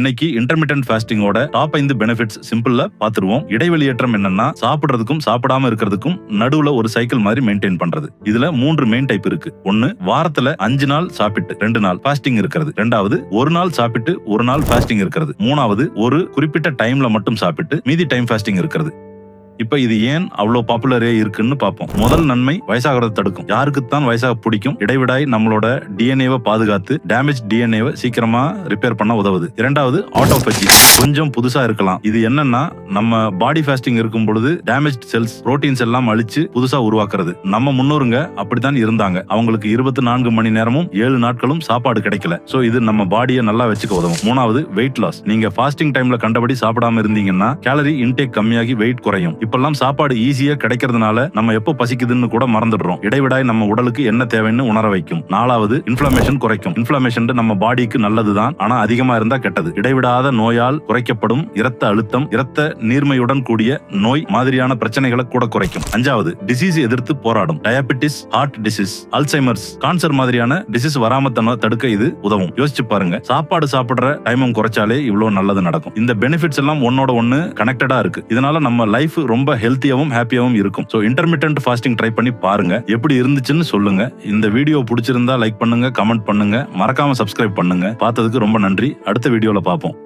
இன்னைக்கு இன்டர்மீடியன்ட் ஃபாஸ்டிங்கோட டாப் ஐந்து பெனிஃபிட்ஸ் சிம்பிள்ல பாத்துருவோம். இடைவெளியேற்றம் என்னன்னா சாப்பிடுறதுக்கும் சாப்பிடாம இருக்கிறதுக்கும் நடுவுல ஒரு சைக்கிள் மாதிரி மெயின்டைன் பண்றது. இதுல மூன்று மெயின் டைப் இருக்கு. ஒன்னு வாரத்துல அஞ்சு நாள் சாப்பிட்டு ரெண்டு நாள் ஃபாஸ்டிங் இருக்கிறது. ரெண்டாவது ஒரு நாள் சாப்பிட்டு ஒரு நாள் ஃபாஸ்டிங் இருக்கிறது. மூணாவது ஒரு குறிப்பிட்ட டைம்ல மட்டும் சாப்பிட்டு மீதி டைம் ஃபாஸ்டிங் இருக்கிறது. இப்ப இது ஏன் அவ்வளவு பாப்புலரே இருக்குன்னு பார்ப்போம். முதல் நன்மை வயசாகிறத தடுக்கும். யாருக்குத்தான் வயசாக பிடிக்கும் இடைவிடாய் நம்மளோட டிஎன்ஏவை பாதுகாத்து டேமேஜ் டிஎன்ஏவை சீக்கிரமா ரிப்பேர் பண்ண உதவுது. இரண்டாவது ஆட்டோபஜி கொஞ்சம் புதுசா இருக்கலாம். இது என்னன்னா நம்ம பாடி ஃபாஸ்டிங் இருக்கும் பொழுது டேமேஜ் செல்ஸ் புரோட்டீன்ஸ் எல்லாம் அழிச்சு புதுசா உருவாக்குறது. நம்ம முன்னோருங்க அப்படித்தான் இருந்தாங்க. அவங்களுக்கு இருபத்தி நான்கு மணி நேரமும் ஏழு நாட்களும் சாப்பாடு கிடைக்கல. சோ இது நம்ம பாடியை நல்லா வச்சுக்க உதவும். மூணாவது வெயிட் லாஸ் நீங்க ஃபாஸ்டிங் டைம்ல கண்டபடி சாப்பிடாம இருந்தீங்கன்னா கேலரி இன்டேக் கம்மியாகி வெயிட் குறையும். இப்பெல்லாம் சாப்பாடு ஈஸியா கிடைக்கிறதுனால நம்ம எப்போ பசிக்குதுன்னு கூட மறந்துடுறோம். இடைவிடாய் நம்ம உடலுக்கு என்ன தேவைன்னு உணர வைக்கும். நாலாவது இன்ஃபிளமேஷன் குறைக்கும். இன்ஃபிளமேஷன் நம்ம பாடிக்கு நல்லதுதான் ஆனா அதிகமா இருந்தா கெட்டது. இடைவிடாத நோயால் குறைக்கப்படும் இரத்த அழுத்தம் இரத்த நீர்மையுடன் கூடிய நோய் மாதிரியான பிரச்சனைகளை கூட குறைக்கும். அஞ்சாவது டிசீஸ் எதிர்த்து போராடும். Diabetes heart disease Alzheimer's cancer மாதிரியான டிசீஸ் வராம தடுக்க இது உதவும். யோசிச்சு பாருங்க. சாப்பாடு சாப்பிடுற டைமும் குறைச்சாலே இவ்வளவு நல்லது நடக்கும். இந்த பெனிஃபிட்ஸ் எல்லாம் ஒன்னோட ஒன்னு கனெக்டடா இருக்கு. இதனால நம்ம லைஃப் ரொம்ப ரொம்ப ஹெல்த்தியாகவும் ஹாப்பியாகவும் இருக்கும். ஸோ இன்டர்மீடியன்ட் ஃபாஸ்டிங் ட்ரை பண்ணி பாருங்க. எப்படி இருந்துச்சுன்னு சொல்லுங்க. இந்த வீடியோ பிடிச்சிருந்தா லைக் பண்ணுங்க கமெண்ட் பண்ணுங்க. மறக்காம சப்ஸ்கிரைப் பண்ணுங்க. பார்த்ததுக்கு ரொம்ப நன்றி. அடுத்த வீடியோவில் பார்ப்போம்.